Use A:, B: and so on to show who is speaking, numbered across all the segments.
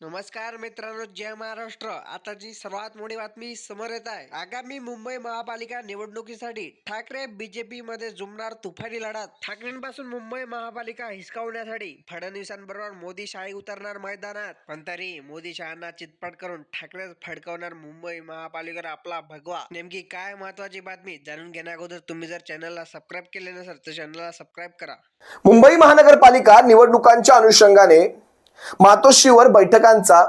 A: नमस्कार मित्रांनो जय महाराष्ट्र. आताची सर्वात मोठी बातमी समोर येत आहे. आगामी मुंबई महापालिका निवडणुकीसाठी ठाकरे बीजेपी मध्ये जुमणार तुफानी लढत. ठाकरेंपासून मुंबई महापालिका हिसकावण्यासाठी फडणवीसांबरोबर मोदी शाही उतरणार मैदानात. पण तरी मोदी शहांना चितपट करून ठाकरे फडकवणार मुंबई महापालिकेवर आपला भगवा. नेमकी काय महत्वाची बातमी जाणून घेण्याअगोदर तुम्ही जर चॅनलला सबस्क्राईब केले नसेल तर चॅनलला सबस्क्राईब करा.
B: मुंबई महानगरपालिका निवडणुकांच्या अनुषंगाने मातोश्रीवर बैठकांचा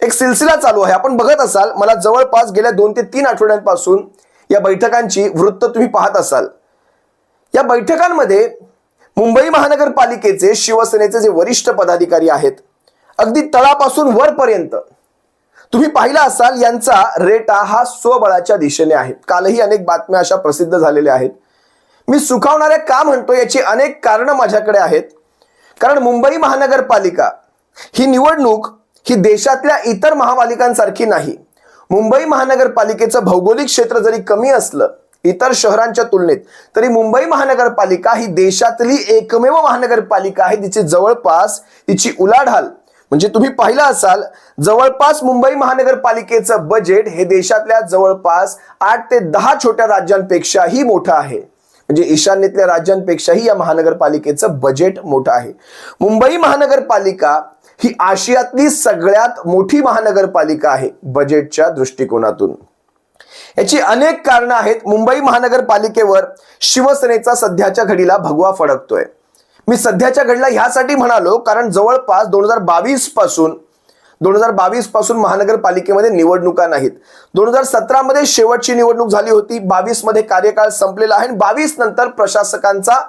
B: एक सिलसिला चालू आहे. आपण बघत असाल मला जवळपास गेल्या दोन ते तीन आठवड्यांपासून या बैठकांची वृत्त तुम्ही पाहत असाल. या बैठकांमध्ये मुंबई महानगरपालिकेचे शिवसेनेचे जे वरिष्ठ पदाधिकारी आहेत अगदी तळापासून वरपर्यंत तुम्ही पाहिला असाल यांचा रेटा हा स्वबळाच्या दिशेने आहे. कालही अनेक बातम्या अशा प्रसिद्ध झालेल्या आहेत. मी सुखावणारे का म्हणतो याची अनेक कारणं माझ्याकडे आहेत. कारण मुंबई महानगरपालिका ही निवडणूक ही देशातल्या इतर महापालिकांसारखी नाही. मुंबई महानगरपालिकेचं भौगोलिक क्षेत्र जरी कमी असलं इतर शहरांच्या तुलनेत तरी मुंबई महानगरपालिका ही देशातली एकमेव महानगरपालिका आहे तिची जवळपास तिची उलाढाल. म्हणजे तुम्ही पाहिलं असाल जवळपास मुंबई महानगरपालिकेचं बजेट हे देशातल्या जवळपास आठ ते दहा छोट्या राज्यांपेक्षाही मोठं आहे. म्हणजे ईशान्येतल्या राज्यांपेक्षाही या महानगरपालिकेचं बजेट मोठं आहे. मुंबई महानगरपालिका ही आशियातली सगळ्यात मोठी महानगरपालिका आहे बजेटच्या दृष्टिकोनातून. याची अनेक कारणं आहेत. मुंबई महानगरपालिकेवर शिवसेनेचा सध्याच्या घडीला भगवा फडकतोय. मी सध्याच्या घडीला ह्यासाठी म्हणालो कारण जवळपास दोन हजार बावीसपासून दोन हजार बावीसपासून महानगरपालिकेमध्ये निवडणुका नाहीत. दोन हजार सतरामध्ये शेवटची निवडणूक झाली होती. बावीसमध्ये कार्यकाळ संपलेला आहे आणि बावीस नंतर प्रशासकांचा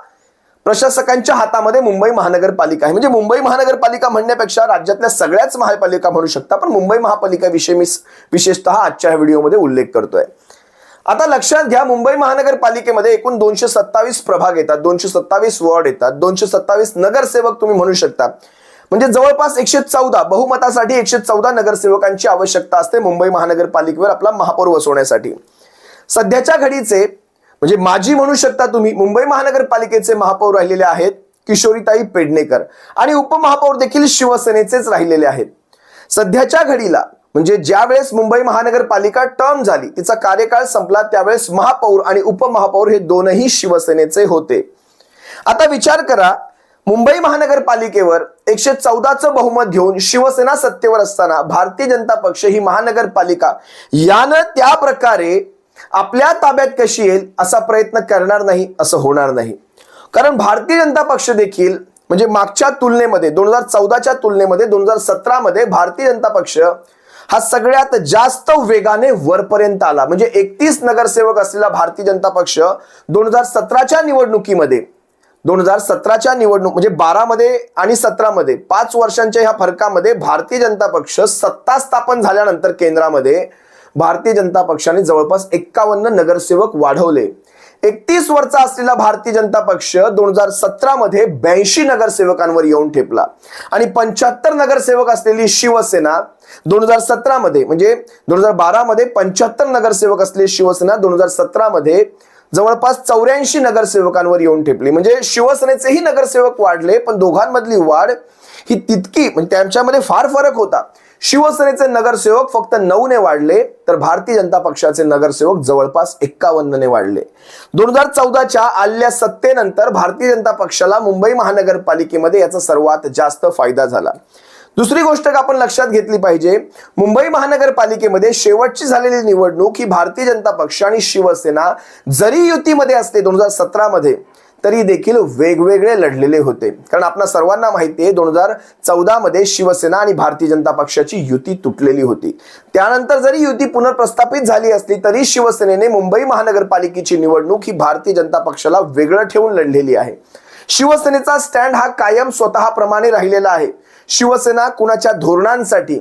B: प्रशासकांच्या हातामध्ये मुंबई महानगरपालिका आहे. म्हणजे मुंबई महानगरपालिका म्हणण्यापेक्षा राज्यातल्या सगळ्याच महापालिका म्हणू शकता पण मुंबई महापालिकाविषयी मी विशेषतः आजच्या ह्या व्हिडिओमध्ये उल्लेख करतोय. आता लक्षात घ्या मुंबई महानगरपालिकेमध्ये एकूण दोनशे सत्तावीस प्रभाग येतात दोनशे सत्तावीस वॉर्ड येतात दोनशे सत्तावीस नगरसेवक तुम्ही म्हणू शकता. म्हणजे जवळपास एकशे चौदा बहुमतासाठी एकशे चौदा नगरसेवकांची आवश्यकता असते मुंबई महानगरपालिकेवर आपला महापौर बसवण्यासाठी सध्याच्या घडीचे म्हणजे माजी म्हणू शकता तुम्ही मुंबई महानगरपालिकेचे महापौर राहिलेले आहेत किशोरीताई पेडणेकर. आणि उपमहापौर देखील शिवसेनेचेच राहिलेले आहेत. सध्याच्या घडीला म्हणजे ज्या वेळेस मुंबई महानगरपालिका टर्म झाली तिचा कार्यकाळ संपला त्यावेळेस महापौर आणि उपमहापौर हे दोनही शिवसेनेचे होते. आता विचार करा मुंबई महानगरपालिकेवर एकशे चौदाचं बहुमत घेऊन शिवसेना सत्तेवर असताना भारतीय जनता पक्ष ही महानगरपालिका यानं त्या प्रकारे आपल्या ताब्यात कशी येईल असा प्रयत्न करणार नाही असं होणार नाही. कारण भारतीय जनता पक्ष देखील म्हणजे मागच्या तुलनेमध्ये दोन हजार चौदाच्या तुलनेमध्ये दोन हजार सतरामध्ये भारतीय जनता पक्ष हा सगळ्यात जास्त वेगाने वरपर्यंत आला. म्हणजे एकतीस नगरसेवक असलेला भारतीय जनता पक्ष दोन हजार सतराच्या निवडणुकीमध्ये दोन हजार सतराच्या निवडणूक म्हणजे बारामध्ये आणि सतरामध्ये पाच वर्षांच्या ह्या फरकामध्ये भारतीय जनता पक्ष सत्ता स्थापन झाल्यानंतर केंद्रामध्ये भारतीय जनता पक्षाने जवळपास एक्कावन्न नगरसेवक वाढवले. एकतीस वर्षा असलेला भारतीय जनता पक्ष दोन हजार सतरा मध्ये ब्याऐंशी नगरसेवकांवर येऊन ठेपला. आणि पंच्याहत्तर नगरसेवक असलेली शिवसेना दोन हजार सतरा मध्ये म्हणजे दोन हजार बारा मध्ये पंच्याहत्तर नगरसेवक असलेली शिवसेना दोन हजार सतरा मध्ये जवळपास चौऱ्याऐंशी नगरसेवकांवर येऊन ठेपली. म्हणजे शिवसेनेचेही नगरसेवक वाढले पण दोघांमधली वाढ ही तितकी म्हणजे त्यांच्यामध्ये फार फरक होता. शिवसेनेचे नगरसेवक फक्त नऊने वाढले तर भारतीय जनता पक्षाचे नगरसेवक जवळपास एक्कावन्नने वाढले. दोन हजार चौदाच्या आल्या सत्तेनंतर भारतीय जनता पक्षाला मुंबई महानगरपालिकेमध्ये याचा सर्वात जास्त फायदा झाला. दुसरी गोष्ट आपण लक्षात घेतली पाहिजे मुंबई महानगरपालिकेमध्ये शेवटची झालेली निवडणूक ही भारतीय जनता पक्ष आणि शिवसेना जरी युतीमध्ये असते दोन हजार सतरा मध्ये तरी देखील वेगवेगळे लढलेले होते. कारण आपल्या सर्वांना माहिती आहे दोन हजार चौदा मध्ये शिवसेना आणि भारतीय जनता पक्षाची युती तुटलेली होती. त्यानंतर जरी युती पुनर्प्रस्थापित झाली असली तरी शिवसेनेने मुंबई महानगरपालिकेची निवडणूक ही भारतीय जनता पक्षाला वेगळं ठेवून लढलेली आहे. शिवसेनेचा स्टँड हा कायम स्वतःप्रमाणे राहिलेला आहे. शिवसेना कुणाच्या धोरणांसाठी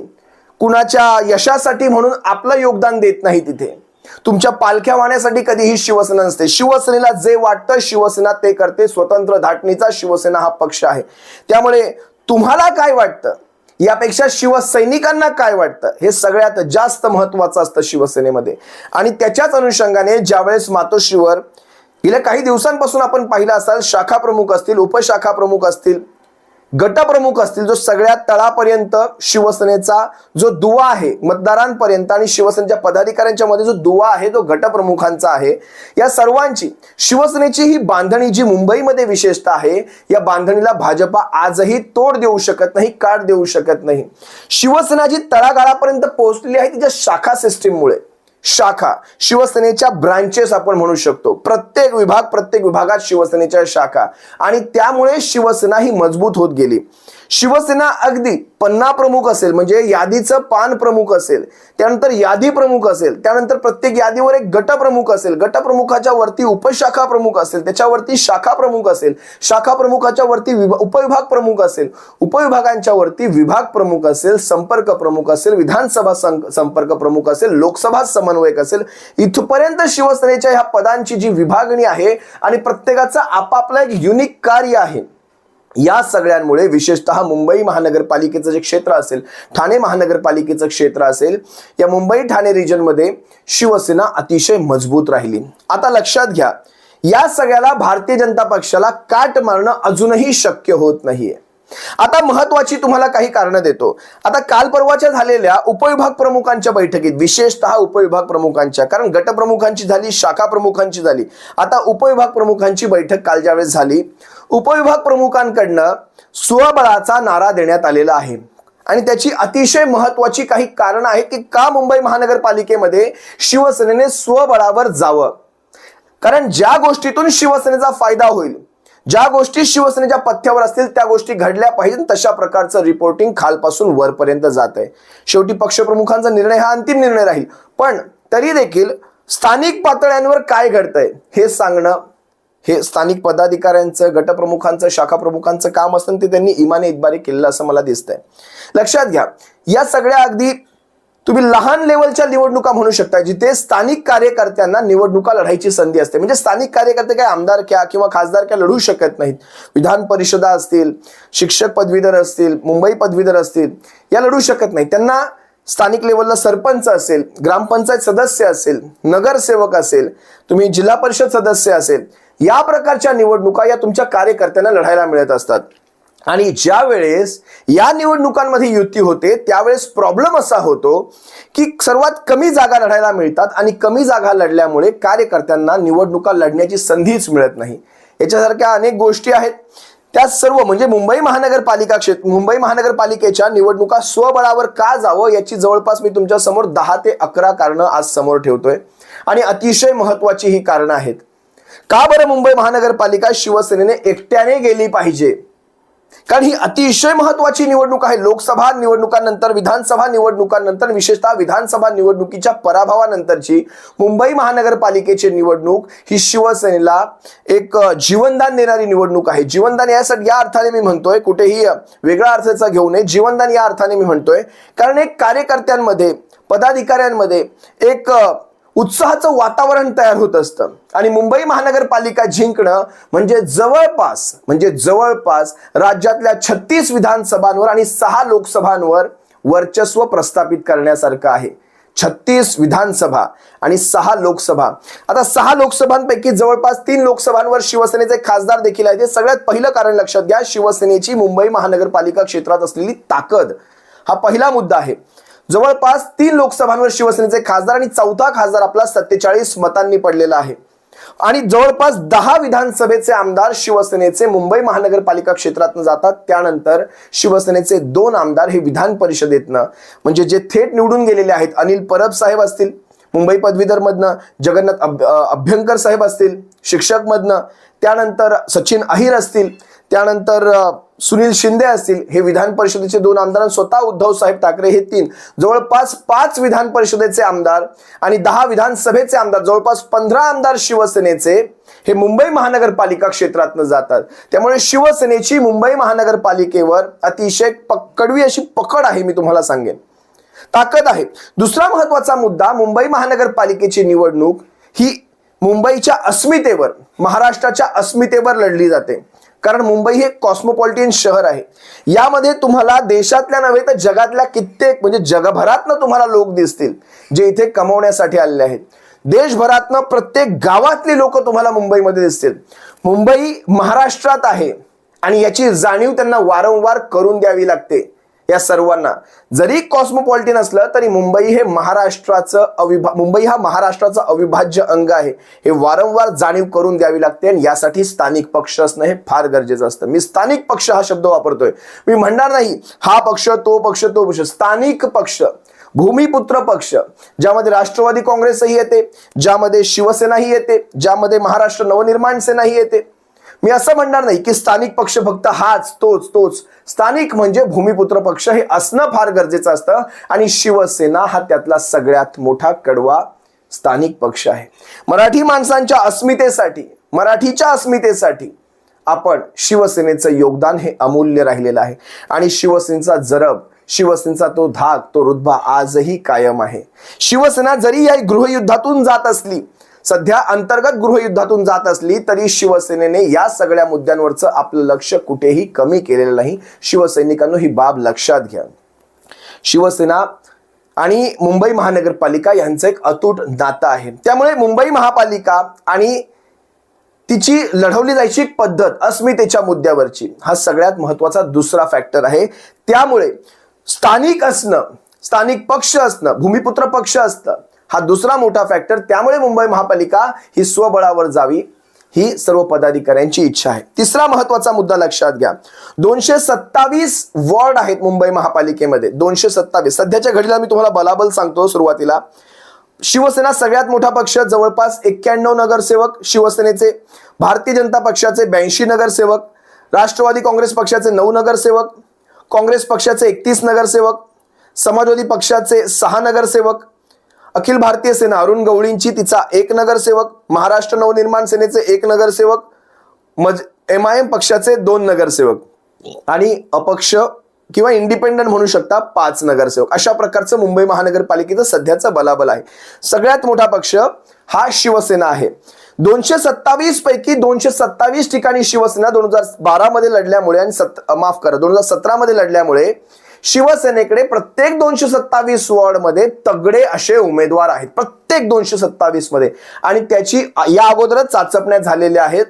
B: कुणाच्या यशासाठी म्हणून आपलं योगदान देत नाही तिथे. तुमच्या पालख्या वाहण्यासाठी कधीही शिवसेना नसते. शिवसेनेला जे वाटतं शिवसेना ते करते. स्वतंत्र धाटणीचा शिवसेना हा पक्ष आहे. त्यामुळे तुम्हाला काय वाटतं? यापेक्षा शिवसैनिकांना काय वाटतं? हे सगळ्यात जास्त महत्वाचं असतं शिवसेनेमध्ये. आणि त्याच्याच अनुषंगाने ज्यावेळेस मातोश्रीवर गेल्या काही दिवसांपासून आपण पाहिलं असाल शाखा प्रमुख असतील उपशाखा प्रमुख असतील गटप्रमुख असतील जो सगळ्यात तळापर्यंत शिवसेनेचा जो दुवा आहे मतदारांपर्यंत आणि शिवसेनेच्या पदाधिकाऱ्यांच्या मध्ये जो दुवा आहे तो गटप्रमुखांचा आहे या सर्वांची शिवसेनेची ही बांधणी जी मुंबईमध्ये विशेषतः आहे या बांधणीला भाजपा आजही तोड देऊ शकत नाही काढ देऊ शकत नाही. शिवसेना जी तळागाळापर्यंत पोहोचलेली आहे तिच्या शाखा सिस्टीममुळे शाखा शिवसेनेच्या ब्रांचेस आपण म्हणू शकतो. प्रत्येक विभाग प्रत्येक विभागात शिवसेनेच्या शाखा. आणि त्यामुळे शिवसेना ही मजबूत होत गेली. शिवसेना अगदी पन्ना प्रमुख असेल म्हणजे यादीचं पान प्रमुख असेल त्यानंतर यादी प्रमुख असेल त्यानंतर प्रत्येक यादीवर एक गट प्रमुख असेल गटप्रमुखाच्या वरती उपशाखा प्रमुख असेल त्याच्यावरती शाखा प्रमुख असेल शाखा प्रमुखाच्या वरती विभा- उपविभाग प्रमुख असेल उपविभागांच्या वरती विभाग प्रमुख असेल संपर्क प्रमुख असेल विधानसभा सं- संपर्क प्रमुख असेल लोकसभा समन्वयक असेल इथपर्यंत शिवसेनेच्या ह्या पदांची जी विभागणी आहे आणि प्रत्येकाचं आपापलं एक युनिक कार्य आहे या सगळ्यांमुळे विशेषतः मुंबई महानगरपालिकेचं जे क्षेत्र असेल ठाणे महानगरपालिकेचं क्षेत्र असेल या मुंबई ठाणे रिजनमध्ये शिवसेना अतिशय मजबूत राहिली. आता लक्षात घ्या या सगळ्याला भारतीय जनता पक्षाला काट मारणं अजूनही शक्य होत नाहीये. आता महत्वाची तुम्हाला काही कारणं देतो. आता काल परवाच्या झालेल्या उपविभाग प्रमुखांच्या बैठकीत विशेषतः उपविभाग प्रमुखांच्या कारण गटप्रमुखांची झाली शाखा प्रमुखांची झाली. आता उपविभाग प्रमुखांची बैठक काल ज्यावेळेस झाली उपविभाग प्रमुखांकडनं स्वबळाचा नारा देण्यात आलेला आहे. आणि त्याची अतिशय महत्वाची काही कारण आहेत की का मुंबई महानगरपालिकेमध्ये शिवसेनेने स्वबळावर जावं? कारण ज्या गोष्टीतून शिवसेनेचा फायदा होईल ज्या गोष्टी शिवसेनेच्या पथ्यावर असतील त्या गोष्टी घडल्या पाहिजे तशा प्रकारचं रिपोर्टिंग खालपासून वरपर्यंत जात आहे शेवटी पक्षप्रमुखांचा निर्णय हा अंतिम निर्णय राहील. पण तरी देखील स्थानिक पातळ्यांवर काय घडतंय हे सांगणं हे स्थानिक पदाधिकाऱ्यांचं गटप्रमुखांचं शाखा प्रमुखांचं काम असतं ते त्यांनी इमाने इतबारी केलेलं असं मला दिसतंय. लक्षात घ्या या सगळ्या अगदी तुम्ही लहान लेवलच्या निवडणुका म्हणू शकता जिथे स्थानिक कार्यकर्त्यांना निवडणुका लढायची संधी असते. म्हणजे स्थानिक कार्यकर्ते काय आमदारक्या किंवा खासदारक्या लढू शकत नाहीत. विधान परिषदा असतील शिक्षक पदवीधर असतील मुंबई पदवीधर असतील या लढू शकत नाही त्यांना स्थानिक लेवलला सरपंच असेल ग्रामपंचायत सदस्य असेल नगरसेवक असेल तुम्ही जिल्हा परिषद सदस्य असेल या प्रकारच्या निवडणुका या तुमच्या कार्यकर्त्यांना लढायला मिळत असतात. आणि ज्या वेळेस या निवडणुकांमध्ये युती होते त्यावेळेस प्रॉब्लेम असा होतो की सर्वात कमी जागा लढायला मिळतात आणि कमी जागा लढल्यामुळे कार्यकर्त्यांना निवडणुका लढण्याची संधीच मिळत नाही. याच्यासारख्या अनेक गोष्टी आहेत. त्या सर्व म्हणजे मुंबई महानगरपालिका क्षेत्र मुंबई महानगरपालिकेच्या निवडणुका स्वबळावर का जावं याची जवळपास मी तुमच्यासमोर दहा ते अकरा कारणं आज समोर ठेवतोय. आणि अतिशय महत्वाची ही कारणं आहेत. का बरं मुंबई महानगरपालिका शिवसेनेने एकट्याने गेली पाहिजे? कारण ही अतिशय महत्वाची निवडणूक आहे. लोकसभा निवडणुकांनंतर विधानसभा निवडणुकांनंतर विशेषतः विधानसभा निवडणुकीच्या पराभवानंतरची मुंबई महानगरपालिकेची निवडणूक ही शिवसेनेला एक जीवनदान देणारी निवडणूक आहे. जीवनदान यासाठी या अर्थाने मी म्हणतोय कुठेही वेगळा अर्थाचा घेऊ नये. जीवनदान या अर्थाने मी म्हणतोय. कारण एक कार्यकर्त्यांमध्ये पदाधिकाऱ्यांमध्ये एक उत्साहाचं वातावरण तयार होत असतं. आणि मुंबई महानगरपालिका जिंकणं म्हणजे जवळपास म्हणजे जवळपास राज्यातल्या छत्तीस विधानसभांवर आणि सहा लोकसभांवर वर्चस्व प्रस्थापित करण्यासारखं आहे. छत्तीस विधानसभा आणि सहा लोकसभा. आता सहा लोकसभांपैकी जवळपास तीन लोकसभांवर शिवसेनेचे खासदार देखील आहेत. हे सगळ्यात पहिलं कारण लक्षात घ्या शिवसेनेची मुंबई महानगरपालिका क्षेत्रात असलेली ताकद. हा पहिला मुद्दा आहे. जवळपास तीन लोकसभांवर शिवसेनेचे खासदार आणि चौथा खासदार आपला सत्तेचाळीस मतांनी पडलेला आहे. आणि जवळपास दहा विधानसभेचे आमदार शिवसेनेचे मुंबई महानगरपालिका क्षेत्रातनं जातात. त्यानंतर शिवसेनेचे दोन आमदार हे विधान परिषदेतनं म्हणजे जे थेट निवडून गेलेले आहेत अनिल परब साहेब असतील मुंबई पदवीधरमधनं जगन्नाथ अभ- अभ्यंकर साहेब असतील शिक्षकमधनं त्यानंतर सचिन अहिर असतील त्यानंतर सुनील शिंदे असतील हे विधान परिषदेचे दोन आमदार स्वतः उद्धव साहेब ठाकरे हे तीन जवळपास पाच विधान परिषदेचे आमदार आणि दहा विधानसभेचे आमदार जवळपास पंधरा आमदार शिवसेनेचे हे मुंबई महानगरपालिका क्षेत्रातनं जातात. त्यामुळे शिवसेनेची मुंबई महानगरपालिकेवर अतिशय कडवी अशी पकड आहे मी तुम्हाला सांगेन. ताकद आहे. दुसरा महत्त्वाचा मुद्दा मुंबई महानगरपालिकेची निवडणूक ही मुंबईच्या अस्मितेवर महाराष्ट्राच्या अस्मितेवर लढली जाते. कारण मुंबई हे कॉस्मोपॉलिटियन शहर आहे. यामध्ये तुम्हाला देशातल्या नव्हे तर जगातल्या कित्येक म्हणजे जगभरातनं तुम्हाला लोक दिसतील जे इथे कमवण्यासाठी आलेले आहेत. देशभरातनं प्रत्येक गावातली लोक तुम्हाला मुंबईमध्ये दिसतील. मुंबई महाराष्ट्रात आहे आणि याची जाणीव त्यांना वारंवार करून द्यावी लागते. या सर्वांना. जरी कॉस्मोपॉलिटिन असलं तरी मुंबई हे महाराष्ट्राचं अविभा मुंबई हा महाराष्ट्राचा अविभाज्य अंग आहे. हे वारंवार जाणीव करून द्यावी लागते आणि यासाठी स्थानिक पक्ष असणं हे फार गरजेचं असतं. मी स्थानिक पक्ष हा शब्द वापरतोय. मी म्हणणार नाही हा पक्ष तो पक्ष तो पक्ष. स्थानिक पक्ष भूमिपुत्र पक्ष ज्यामध्ये राष्ट्रवादी काँग्रेसही येते ज्यामध्ये शिवसेनाही येते ज्यामध्ये महाराष्ट्र नवनिर्माण सेनाही येते मी असं म्हणणार नाही की स्थानिक पक्ष फक्त हाच तोच तोच. स्थानिक म्हणजे भूमिपुत्र पक्ष हे असणं फार गरजेचं असतं. आणि शिवसेना हा त्यातला सगळ्यात मोठा कडवा स्थानिक पक्ष आहे. मराठी माणसांच्या अस्मितेसाठी मराठीच्या अस्मितेसाठी आपण शिवसेनेचं योगदान हे अमूल्य राहिलेलं आहे. आणि शिवसेनेचा जरब शिवसेनेचा तो धाक तो रुद्भा आजही कायम आहे. शिवसेना जरी या गृहयुद्धातून जात असली सध्या अंतर्गत गृहयुद्धातून जात असली तरी शिवसेनेने या सगळ्या मुद्द्यांवरचं आपलं लक्ष कुठेही कमी केलेलं नाही. शिवसैनिकांनो ही बाब लक्षात घ्या. शिवसेना आणि मुंबई महानगरपालिका यांचं एक अतूट नातं आहे. त्यामुळे मुंबई महापालिका आणि तिची लढवली जायची एक पद्धत अस्मितेच्या मुद्द्यावरची हा सगळ्यात महत्त्वाचा दुसरा फॅक्टर आहे. त्यामुळे स्थानिक असणं स्थानिक पक्ष असणं भूमिपुत्र पक्ष असतं हा दुसरा मोठा फॅक्टर त्यामुळे मुंबई महापालिका ही स्वबळावर जावी ही सर्व पदाधिकाऱ्यांची इच्छा आहे. तिसरा महत्त्वाचा मुद्दा लक्षात घ्या. दोनशे सत्तावीस वॉर्ड आहेत मुंबई महापालिकेमध्ये. दोनशे सत्तावीस. सध्याच्या घडीला मी तुम्हाला बलाबल सांगतो सुरुवातीला. शिवसेना सगळ्यात मोठा पक्ष जवळपास एक्क्याण्णव नगरसेवक शिवसेनेचे भारतीय जनता पक्षाचे ब्याऐंशी नगरसेवक राष्ट्रवादी काँग्रेस पक्षाचे नऊ नगरसेवक काँग्रेस पक्षाचे एकतीस नगरसेवक समाजवादी पक्षाचे सहा नगरसेवक अखिल भारतीय सेना अरुण गवळींची तिचा एक नगरसेवक महाराष्ट्र नवनिर्माण सेनेचे एक नगरसेवक मज एम आय एम पक्षाचे दोन नगरसेवक आणि अपक्ष किंवा इंडिपेंडंट म्हणू शकता पाच नगरसेवक. अशा प्रकारचं मुंबई महानगरपालिकेचं सध्याचं बलाबल आहे. सगळ्यात मोठा पक्ष हा शिवसेना आहे. दोनशे सत्तावीस पैकी दोनशे सत्तावीस ठिकाणी शिवसेना दोन हजार बारा मध्ये लढल्यामुळे आणि सत माफ करा दोन हजार सतरा मध्ये लढल्यामुळे शिवसेनेकडे प्रत्येक दोनशे सत्तावीस वॉर्डमध्ये तगडे असे उमेदवार आहेत. प्रत्येक दोनशे सत्तावीसमध्ये आणि त्याची या अगोदरच चाचपण्या झालेल्या आहेत.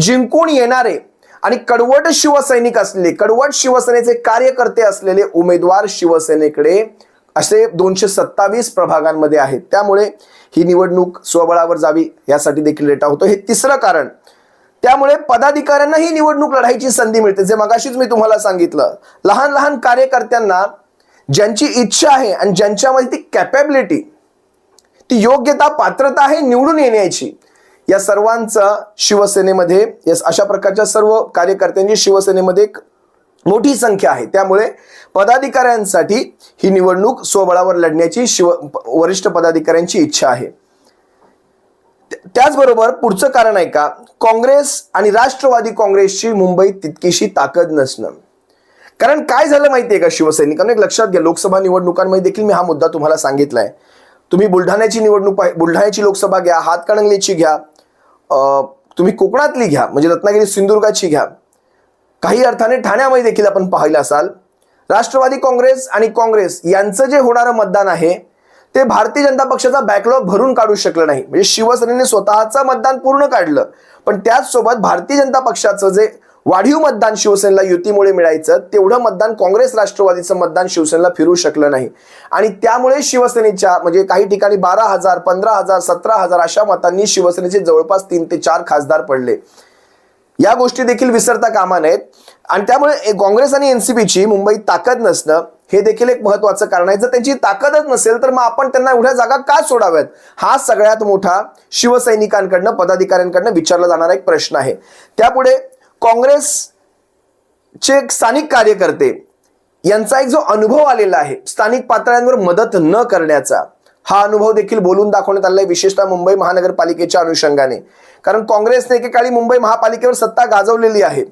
B: जिंकून येणारे आणि कडवट शिवसैनिक असलेले कडवट शिवसेनेचे कार्यकर्ते असलेले उमेदवार शिवसेनेकडे असे दोनशे सत्तावीस प्रभागांमध्ये आहेत. त्यामुळे ही निवडणूक स्वबळावर जावी यासाठी देखील डेटा होतो. हे तिसरं कारण त्यामुळे पदाधिकाऱ्यांना ही निवडणूक लढायची संधी मिळते. जे मगाशीच मी तुम्हाला सांगितलं. लहान लहान कार्यकर्त्यांना ज्यांची इच्छा आहे आणि ज्यांच्यामध्ये ती कॅपॅबिलिटी ती योग्यता पात्रता आहे निवडून येण्याची या सर्वांचं शिवसेनेमध्ये अशा प्रकारच्या सर्व कार्यकर्त्यांची शिवसेनेमध्ये एक मोठी संख्या आहे. त्यामुळे पदाधिकाऱ्यांसाठी ही निवडणूक स्वबळावर लढण्याची शिव वरिष्ठ पदाधिकाऱ्यांची इच्छा आहे. त्याचबरोबर पुढचं कारण आहे का? काँग्रेस आणि राष्ट्रवादी काँग्रेसची मुंबईत तितकीशी ताकद नसणं. कारण काय झालं माहितीये का शिवसैनिकांना? एक लक्षात घ्या लोकसभा निवडणुकांमध्ये देखील मी हा मुद्दा तुम्हाला सांगितलाय. तुम्ही बुलढाण्याची निवडणूक बुलढाण्याची लोकसभा घ्या हातकणंगलेची घ्या तुम्ही कोकणातली घ्या म्हणजे रत्नागिरी सिंधुदुर्गाची घ्या. काही अर्थाने ठाण्यामध्ये देखील आपण पाहिलं असाल राष्ट्रवादी काँग्रेस आणि काँग्रेस यांचं जे होणारं मतदान आहे ते भारतीय जनता पक्षाचा बॅकलॉग भरून काढू शकलं नाही. म्हणजे शिवसेनेने स्वतःचं मतदान पूर्ण काढलं. पण त्याचसोबत भारतीय जनता पक्षाचं जे वाढीव मतदान शिवसेनेला युतीमुळे मिळायचं तेवढं मतदान काँग्रेस राष्ट्रवादीचं मतदान शिवसेनेला फिरू शकलं नाही. आणि त्यामुळे शिवसेनेच्या म्हणजे काही ठिकाणी बारा हजार पंधरा हजार सतरा हजार अशा मतांनी शिवसेनेचे जवळपास तीन ते चार खासदार पडले. या गोष्टी देखील विसरता कामा नयेत. आणि त्यामुळे काँग्रेस आणि एनसीपीची मुंबईत ताकद नसणं हे देखील एक महत्वाचं कारण आहे. जर त्यांची ताकदच नसेल तर मग आपण त्यांना एवढ्या जागा का सोडाव्यात? हा सगळ्यात मोठा शिवसैनिकांकडनं पदाधिकाऱ्यांकडनं विचारला जाणारा एक प्रश्न आहे. त्यापुढे काँग्रेसचे स्थानिक कार्यकर्ते यांचा एक जो अनुभव आलेला आहे स्थानिक पातळ्यांवर मदत न करण्याचा हा अनुभव देखील बोलून दाखवण्यात आलाय विशेषतः मुंबई महानगरपालिकेच्या अनुषंगाने. कारण काँग्रेसने एकेकाळी मुंबई महापालिकेवर सत्ता गाजवलेली आहे.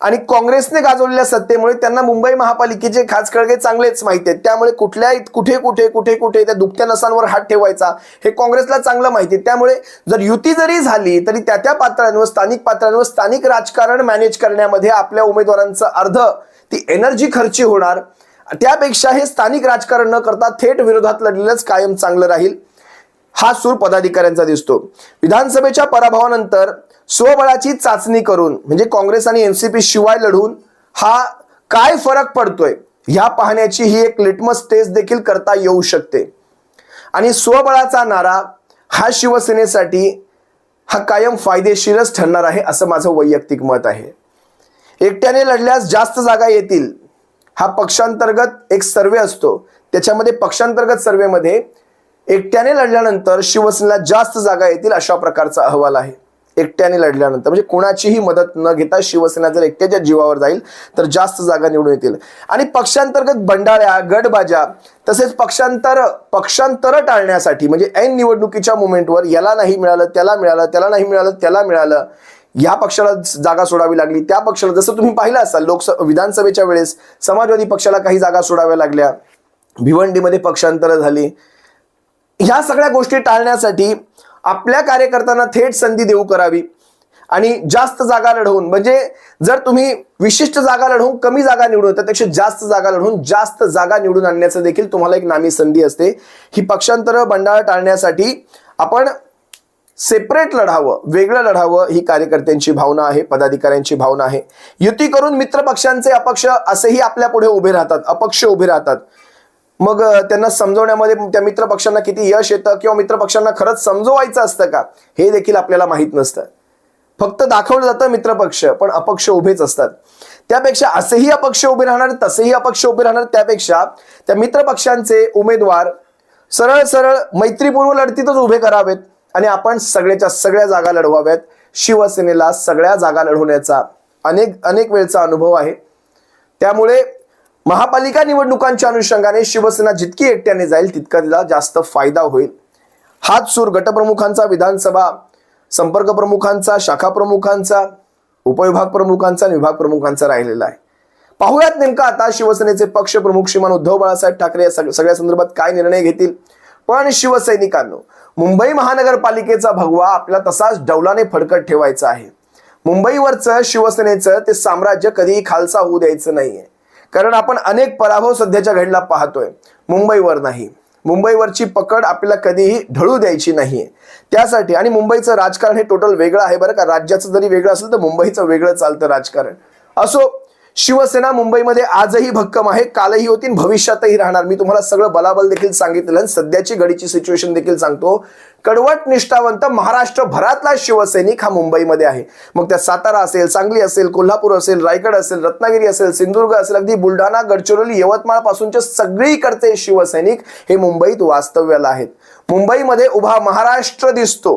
B: आणि काँग्रेसने गाजवलेल्या सत्तेमुळे त्यांना मुंबई महापालिकेचे खास खळगे चांगलेच माहिती आहेत. त्यामुळे कुठल्या कुठे कुठे कुठे कुठे त्या दुखत्या नसांवर हात ठेवायचा हे काँग्रेसला चांगलं माहिती आहे. त्यामुळे जर युती जरी झाली तरी त्या त्या पात्रांवर स्थानिक पात्रांवर स्थानिक राजकारण मॅनेज करण्यामध्ये आपल्या उमेदवारांचं अर्ध ती एनर्जी खर्ची होणार. त्यापेक्षा हे स्थानिक राजकारण न करता थेट विरोधात लढलेलंच कायम चांगलं राहील. हा सूर पदाधिकाऱ्यांचा दिसतो. विधानसभेच्या पराभवानंतर स्वबळाची चाचणी करून म्हणजे काँग्रेस आणि एनसीपी शिवाय लढून हा काय फरक पडतोय? ह्या पाहण्याची ही एक लिटमस टेस्ट देखील करता येऊ शकते. आणि स्वबळाचा नारा हा शिवसेनेसाठी हा कायम फायदेशीरच ठरणार आहे असं माझं वैयक्तिक मत आहे. एकट्याने लढल्यास जास्त जागा येतील. हा पक्षांतर्गत एक सर्वे असतो. त्याच्यामध्ये पक्षांतर्गत सर्वेमध्ये एकट्याने लढल्यानंतर शिवसेनेला जास्त जागा येतील अशा प्रकारचा अहवाल आहे. एकट्याने लढल्यानंतर. म्हणजे कोणाचीही मदत न घेता शिवसेना जर एकट्याच्या जीवावर जाईल तर जास्त जागा निवडून येतील. आणि पक्षांतर्गत बंडाळ्या गटबाजा तसेच पक्षांतर पक्षांतर टाळण्यासाठी म्हणजे ऐन निवडणुकीच्या मुमेंटवर याला नाही मिळालं त्याला मिळालं त्याला नाही मिळालं त्याला मिळालं या पक्षाला जागा सोडावी लागली. त्या पक्षाला जसं तुम्ही पाहिलं असाल लोकसभा विधानसभेच्या वेळेस समाजवादी पक्षाला काही जागा सोडाव्या लागल्या. भिवंडीमध्ये पक्षांतर झाली. ह्या सगळ्या गोष्टी टाळण्यासाठी आपल्या कार्यकर्त्यांना थेट संधी देऊ करावी. आणि जास्त जागा लढवून म्हणजे जर तुम्ही विशिष्ट जागा लढवून कमी जागा निवडून त्यापेक्षा जास्त जागा लढवून जास्त जागा निवडून आणण्याचं देखील तुम्हाला एक नामी संधी असते. ही पक्षांतर बंडाळ टाळण्यासाठी आपण सेपरेट लढावं वेगळं लढावं ही कार्यकर्त्यांची भावना आहे पदाधिकाऱ्यांची भावना आहे. युती करून मित्र पक्षांचे अपक्ष असेही आपल्या पुढे उभे राहतात अपक्ष उभे राहतात. मग त्यांना समजवण्यामध्ये त्या मित्र पक्षांना किती यश येतं किंवा मित्र पक्षांना खरंच समजवायचं असतं का हे देखील आपल्याला माहीत नसतं. फक्त दाखवलं जातं मित्रपक्ष पण अपक्ष उभेच असतात. त्यापेक्षा असेही अपक्ष उभे राहणार तसेही अपक्ष उभे राहणार त्यापेक्षा त्या मित्रपक्षांचे उमेदवार सरळ सरळ मैत्रीपूर्व लढतीतच उभे करावेत आणि आपण सगळ्याच्या सगळ्या जागा लढवाव्यात. शिवसेनेला सगळ्या जागा लढवण्याचा अनेक अनेक वेळचा अनुभव आहे. त्यामुळे महापालिका निवडणुकांच्या अनुषंगाने शिवसेना जितकी एकट्याने जाईल तितका तिला जास्त फायदा होईल. हाच सूर गटप्रमुखांचा विधानसभा संपर्क प्रमुखांचा शाखा प्रमुखांचा उपविभाग प्रमुखांचा आणि विभाग प्रमुखांचा राहिलेला आहे. पाहुयात नेमका आता शिवसेनेचे पक्ष प्रमुख श्रीमान उद्धव बाळासाहेब ठाकरे या सगळ्या संदर्भात काय निर्णय घेतील? पण शिवसैनिकांनो मुंबई महानगरपालिकेचा भगवा आपला तसाच डौलाने फडकत ठेवायचा आहे. मुंबईवरचं शिवसेनेचं ते साम्राज्य कधीही खालसा होऊ द्यायचं नाहीये. कारण आपण अनेक पराभव सध्याच्या घडीला पाहतोय. मुंबईवर नाही. मुंबईवरची पकड आपल्याला कधीही ढळू द्यायची नाहीये. त्यासाठी आणि मुंबईचं राजकारण हे टोटल वेगळं आहे बरं का? राज्याचं जरी वेगळं असेल तर मुंबईचं वेगळं चालतं राजकारण. असो शिवसेना मुंबईमध्ये आजही भक्कम आहे. कालही होती भविष्यातही राहणार. मी तुम्हाला सगळं बलाबल देखील सांगितलं आणि सध्याची घडीची सिच्युएशन देखील सांगतो. कडवट निष्ठावंत महाराष्ट्रभरातला शिवसैनिक हा मुंबईमध्ये आहे. मग त्या सातारा असेल सांगली असेल कोल्हापूर असेल रायगड असेल रत्नागिरी असेल सिंधुदुर्ग असेल अगदी बुलढाणा गडचिरोली यवतमाळ पासूनचे सगळीकडचे शिवसैनिक हे मुंबईत वास्तव्याला आहेत. मुंबईमध्ये उभा महाराष्ट्र दिसतो.